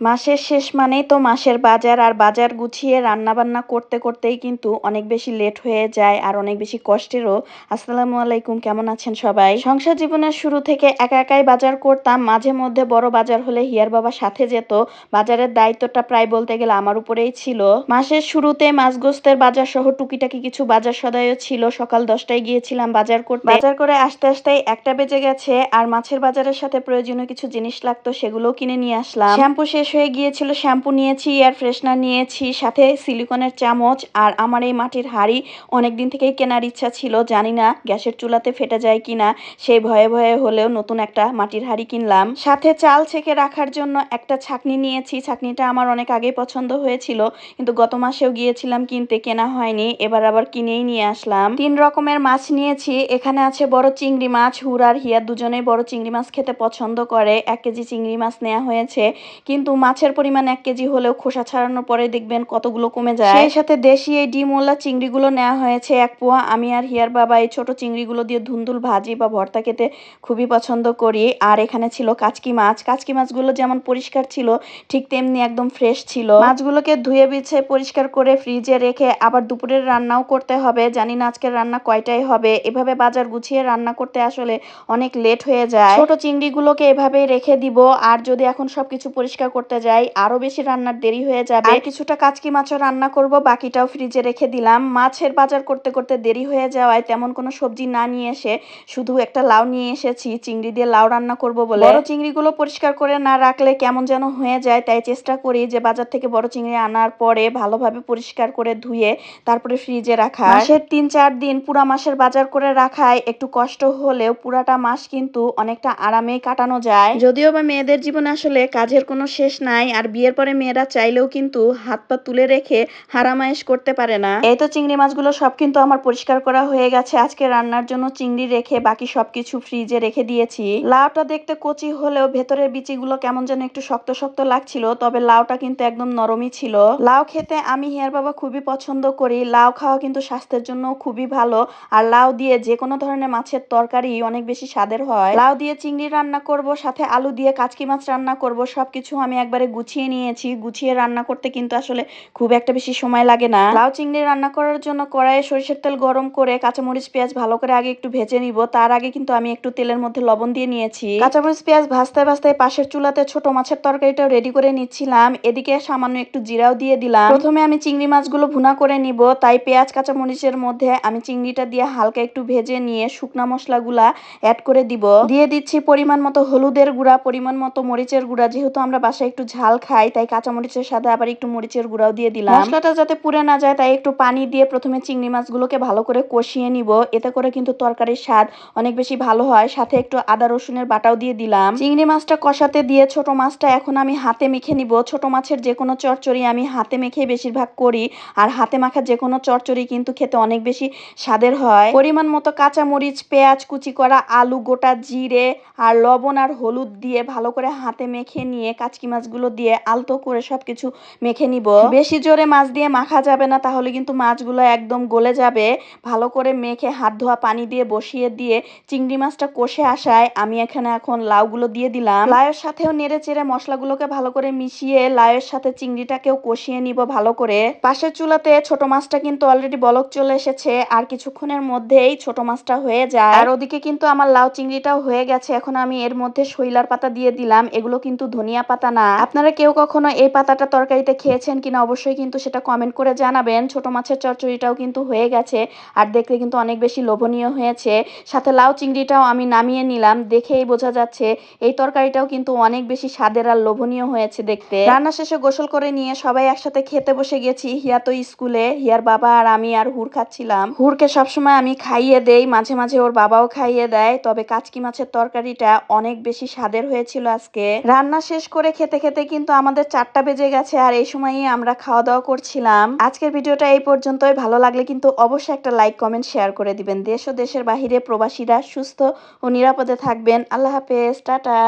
মাসের শেষ মানেই তো মাসের বাজার, আর বাজার গুছিয়ে রান্না বান্না করতে করতেই কিন্তু অনেক বেশি লেট হয়ে যায় আর অনেক বেশি কষ্টেরও। আসসালামু আলাইকুম, কেমন আছেন সবাই? সংসার জীবনের শুরু থেকে একা একাই বাজার করতাম, মাঝে মধ্যে বড় বাজার হলে হিয়ার বাবা সাথে যেত। বাজারের দায়িত্বটা প্রায় বলতে গেলে আমার উপরেই ছিল। মাসের শুরুতে মাছ গোস্তের বাজার সহ টুকিটাকি কিছু বাজার সদায়ও ছিল। সকাল দশটায় গিয়েছিলাম বাজার করতে। বাজার করে আসতে আসতেই একটা বেজে গেছে, আর মাছের বাজারের সাথে প্রয়োজনীয় কিছু জিনিস লাগতো সেগুলোও কিনে নিয়ে আসলাম। শ্যাম্পু শেষ শেষ হয়ে গিয়েছিল, শ্যাম্পু নিয়েছি এয়ার ফ্রেশনার নিয়েছি, সাথে সিলিকনের চামচ আর আমার এই মাটির হাড়ি। অনেক দিন থেকেই কেনার ইচ্ছা ছিল, জানি না গ্যাসের চুলাতে ফেটে যায় কিনা। সেই ভয়ে ভয়ে হলেও নতুন একটা মাটির হাড়ি কিনলাম। সাথে চাল ছেঁকে রাখার জন্য একটা ছাকনি নিয়েছি। ছাকনিটা আমার অনেক আগেই পছন্দ হয়েছিল, কিন্তু গত মাসেও গিয়েছিলাম কিনতে, কেনা হয়নি। এবার আবার কিনেই নিয়ে আসলাম। তিন রকমের মাছ নিয়েছি। এখানে আছে বড় চিংড়ি মাছ হুর আর হিয়া দুজনেই বড় চিংড়ি মাছ খেতে পছন্দ করে। এক কেজি চিংড়ি মাছ নেওয়া হয়েছে। কিন্তু মাছের পরিমাণ এক কেজি হলেও খোসা ছাড়ানোর পরে দেখবেন কতগুলো কমে যায়। সেই সাথে দেশি এই ডিমওয়ালা চিংড়িগুলো নেওয়া হয়েছে এক পোয়া। আমি আর হিয়ার বাবা এই ছোট চিংড়িগুলো দিয়ে ধুন্দুল ভাজি বা ভর্তা খেতে খুবই পছন্দ করি। আর এখানে ছিল কাচকি মাছ। কাচকি মাছগুলো যেমন পরিষ্কার ছিল, ঠিক তেমনি একদম ফ্রেশ ছিল। মাছগুলোকে ধুয়ে বিছে পরিষ্কার করে ফ্রিজে রেখে আবার দুপুরের রান্নাও করতে হবে। জানি না আজকের রান্না কয়টাই হবে। এভাবে বাজার গুছিয়ে রান্না করতে আসলে অনেক লেট হয়ে যায়। ছোট চিংড়িগুলোকে এভাবেই রেখে দিব। আর যদি এখন সবকিছু পরিষ্কার করতে যাই আরও বেশি রান্নার দেরি হয়ে যাবে। কিছুটা কাচকি মাছও রান্না করব বাকিটাও ফ্রিজে রেখে দিলাম। মাছের বাজার করতে করতে দেরি হয়ে যাওয়ায় তেমন কোনো সবজি না নিয়ে এসে শুধু একটা লাউ নিয়ে এসেছি। চিংড়ি দিয়ে লাউ রান্না করব বলে। বড় চিংড়িগুলো পরিষ্কার করে না রাখলে কেমন যেন হয়ে যায় তাই চেষ্টা করি যে বাজার থেকে বড় চিংড়ি আনার পরে ভালোভাবে পরিষ্কার করে ধুয়ে তারপরে ফ্রিজে রাখা মাসের তিন চার দিন পুরা মাসের বাজার করে রাখায় একটু কষ্ট হলেও পুরাটা মাস কিন্তু অনেকটা আরামেই কাটানো যায়। যদিও বা মেয়েদের জীবনে আসলে কাজের কোনো শেষ নাই, আর বিয়ের পরে মেয়েরা চাইলেও কিন্তু হাত পা তুলে রেখে হারামায়েশ করতে পারে না। এই তো চিংড়ি মাছগুলো সব কিন্তু আমার পরিষ্কার করা হয়ে গেছে। আজকে রান্নার জন্য চিংড়ি রেখে বাকি সবকিছু ফ্রিজে রেখে দিয়েছি। লাউটা দেখতে কচি হলেও ভেতরের বিচিগুলো কেমন যেন একটু শক্ত শক্ত লাগছিল, তবে লাউটা কিন্তু একদম নরমই ছিল। লাউ খেতে আমি হিয়ার বাবা খুবই পছন্দ করি। লাউ খাওয়া কিন্তু স্বাস্থ্যের জন্য খুবই ভালো। আর লাউ দিয়ে যে কোনো ধরনের মাছের তরকারি অনেক বেশি স্বাদের হয়। লাউ দিয়ে চিংড়ি রান্না করব, সাথে আলু দিয়ে কাচকি মাছ রান্না করব, সবকিছু আমি একবারে গুছিয়ে নিয়েছি। গুছিয়ে রান্না করতে কিন্তু আসলে খুব একটা বেশি সময় লাগে না। লাউ চিংড়ি রান্না করার জন্য কড়াইয়ে সরিষার তেল গরম করে, কাঁচামরিচ, পেঁয়াজ ভালো করে আগে একটু ভেজে নিব। তার আগে কিন্তু আমি একটু তেলের মধ্যে লবণ দিয়ে নিয়েছি। কাঁচামরিচ, পেঁয়াজ ভাজতে ভাজতে পাশের চুলাতে ছোট মাছের তরকারিটাও রেডি করে নিচ্ছিলাম। এদিকে সামান্য একটু জিরাও দিয়ে দিলাম। প্রথমে আমি চিংড়ি মাছগুলো ভুনা করে নিব। তাই পেঁয়াজ, কাঁচামরিচের মধ্যে আমি চিংড়িটা দিয়ে হালকা একটু ভেজে নিয়ে শুকনা মশলাগুলা অ্যাড করে দিব। দিয়ে দিচ্ছি পরিমাণ মতো হলুদের গুঁড়া, পরিমাণ মতো মরিচের গুঁড়া। যেহেতু আমরা বাসায় একটু ঝাল খাই, তাই কাঁচামরিচের সাথে আবার একটু মরিচের গুঁড়াও দিয়ে দিলাম। মশলাটা যাতে পুড়ে না যায়, তাই একটু পানি দিয়ে প্রথমে চিংড়ি মাছগুলোকে ভালো করে কষিয়ে নিব। এতে করে কিন্তু তরকারির স্বাদ অনেক বেশি ভালো হয়। সাথে একটু আদা রসুনের বাটাও দিয়ে দিলাম। চিংড়ি মাছটা কষাতে দিয়ে ছোট মাছটা এখন আমি হাতে মেখে নিব। ছোট মাছের যে কোনো চচ্চড়ি আমি হাতে মেখে বেশিরভাগ করি। আর হাতে মাখা যে কোনো চচ্চড়ি কিন্তু খেতে অনেক বেশি স্বাদের হয়। পরিমাণ মতো কাঁচামরিচ, পেঁয়াজ, কুচি করা আলু, গোটা জিরে আর লবণ আর হলুদ দিয়ে ভালো করে হাতে মেখে নিয়ে কাচকি মাছগুলো দিয়ে আলতো করে সবকিছু মেখে নিব। বেশি জোরে মাছ দিয়ে মাখা যাবে না, তাহলে কিন্তু মাছগুলো একদম গলে যাবে। ভালো করে মেখে হাত ধোয়া পানি দিয়ে বসিয়ে দিয়ে চিংড়ি মাছটা কষে আসায় আমি এখানে এখন লাউগুলো দিয়ে দিলাম। লাউয়ের সাথেও নেড়ে চেড়ে মশলাগুলোকে ভালো করে মিশিয়ে লাউয়ের সাথে চিংড়িটাকেও কষিয়ে নিব ভালো করে। পাশের চুলাতে ছোট মাছটা কিন্তু অলরেডি বলক চলে এসেছে, আর কিছুক্ষণের মধ্যেই ছোট মাছটা হয়ে যায়। আর ওদিকে কিন্তু আমার লাউ চিংড়িটাও হয়ে গেছে, এখন আমি এর মধ্যে শৈলার পাতা দিয়ে দিলাম, এগুলো কিন্তু ধনিয়া পাতা না। আপনারা কেউ কখনো এই পাতাটা তরকারিতে খেয়েছেন কিনা অবশ্যই কিন্তু সেটা কমেন্ট করে জানাবেন। ছোট মাছের চচ্চড়িটাও কিন্তু হয়ে গেছে আর দেখতে কিন্তু অনেক বেশি লোভনীয় হয়েছে। সাথে লাউ চিংড়িটাও আমি নামিয়ে নিলাম, দেখেই বোঝা যাচ্ছে এই তরকারিটাও কিন্তু অনেক বেশি স্বাদের আর লোভনীয় হয়েছে দেখতে। রান্না শেষে গোসল করে নিয়ে সবাই একসাথে খেতে বসে গেছি। হিয়া তো স্কুলে, হিয়ার বাবা আর আমি আর হুর খাচ্ছিলাম। হুরকে সবসময় আমি খাইয়ে দেই, মাঝে মাঝে ওর বাবাও খাইয়ে দেয়। তবে কাচকি মাছের তরকারিটা অনেক বেশি স্বাদের হয়েছিল আজকে। রান্না শেষ করে খেতে খেতে কিন্তু আমাদের চারটা বেজে গেছে আর এই সময়ই আমরা খাওয়া দাওয়া করছিলাম। আজকের ভিডিওটা এই পর্যন্তই। ভালো লাগলে কিন্তু অবশ্যই একটা লাইক, কমেন্ট, শেয়ার করে দিবেন। দেশ ও দেশের বাহিরে প্রবাসীরা সুস্থ ও নিরাপদে থাকবেন। আল্লাহ হাফেজ। টাটা।